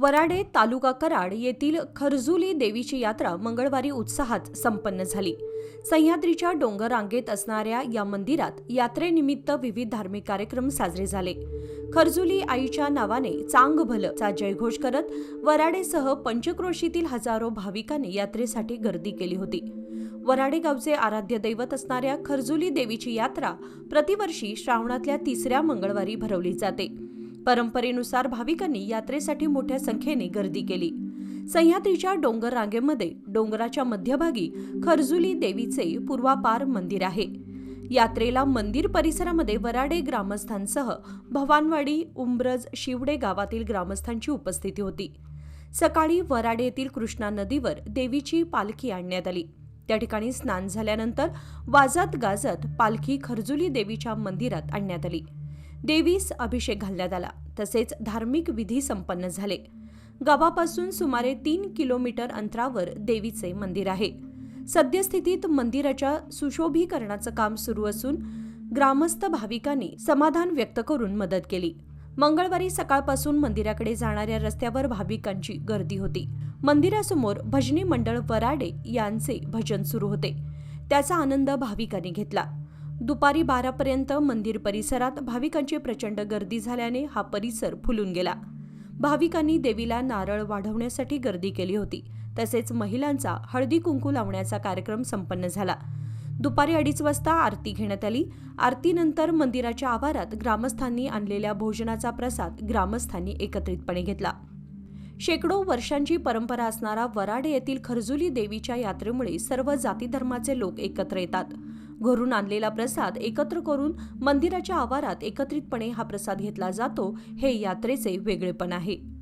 वराडे तालुका कराड येथील खरजुली देवीची यात्रा मंगळवारी उत्साहात संपन्न झाली. सह्याद्रीच्या डोंगररांगेत असणाऱ्या या मंदिरात यात्रेनिमित्त विविध धार्मिक कार्यक्रम साजरे झाले. खरजुली आईच्या नावाने चांग भलचा जयघोष करत वराडेसह पंचक्रोशीतील हजारो भाविकांनी यात्रेसाठी गर्दी केली होती. वराडे गावचे आराध्य दैवत असणाऱ्या खरजुली देवीची यात्रा प्रतिवर्षी श्रावणातल्या तिसऱ्या मंगळवारी भरवली जाते. परंपरेनुसार भाविकांनी यात्रेसाठी मोठ्या संख्येने गर्दी केली. सह्याद्रीच्या डोंगर रांगेमध्ये डोंगराच्या मध्यभागी खरजुली देवीचे पूर्वापार मंदिर आहे. यात्रेला मंदिर परिसरामध्ये वराडे ग्रामस्थांसह भवानवाडी उंब्रज शिवडे गावातील ग्रामस्थांची उपस्थिती होती. सकाळी वराडे येथील कृष्णा नदीवर देवीची पालखी आणण्यात आली. त्या ठिकाणी स्नान झाल्यानंतर वाजत गाजत पालखी खरजुली देवीच्या मंदिरात आणण्यात आली. देवीस अभिषेक घालण्यात आला. तसेच धार्मिक विधी संपन्न झाले. गावापासून सुमारे तीन किलोमीटर अंतरावर देवीचे मंदिर आहे. सद्यस्थितीत मंदिराच्या सुशोभीकरणाचं काम सुरू असून ग्रामस्थ भाविकांनी समाधान व्यक्त करून मदत केली. मंगळवारी सकाळपासून मंदिराकडे जाणाऱ्या रस्त्यावर भाविकांची गर्दी होती. मंदिरासमोर भजनी मंडळ वराडे यांचे भजन सुरू होते. त्याचा आनंद भाविकांनी घेतला. दुपारी बारापर्यंत मंदिर परिसरात भाविकांची प्रचंड गर्दी झाल्याने हा परिसर फुलून गेला. भाविकांनी देवीला नारळ वाढवण्यासाठी गर्दी केली होती. तसेच महिलांचा हळदी कुंकू लावण्याचा कार्यक्रम संपन्न झाला. दुपारी अडीच वाजता आरती घेण्यात आली. आरतीनंतर मंदिराच्या आवारात ग्रामस्थांनी आणलेल्या भोजनाचा प्रसाद ग्रामस्थांनी एकत्रितपणे घेतला. शेकडो वर्षांची परंपरा असणारा वराडे येथील खरजुली देवीच्या यात्रेमुळे सर्व जाती धर्माचे लोक एकत्र येतात. घरून आणलेला प्रसाद एकत्र करून मंदिराच्या आवारात एकत्रितपणे हा प्रसाद घेतला जातो हे यात्रेचे वेगळेपण आहे.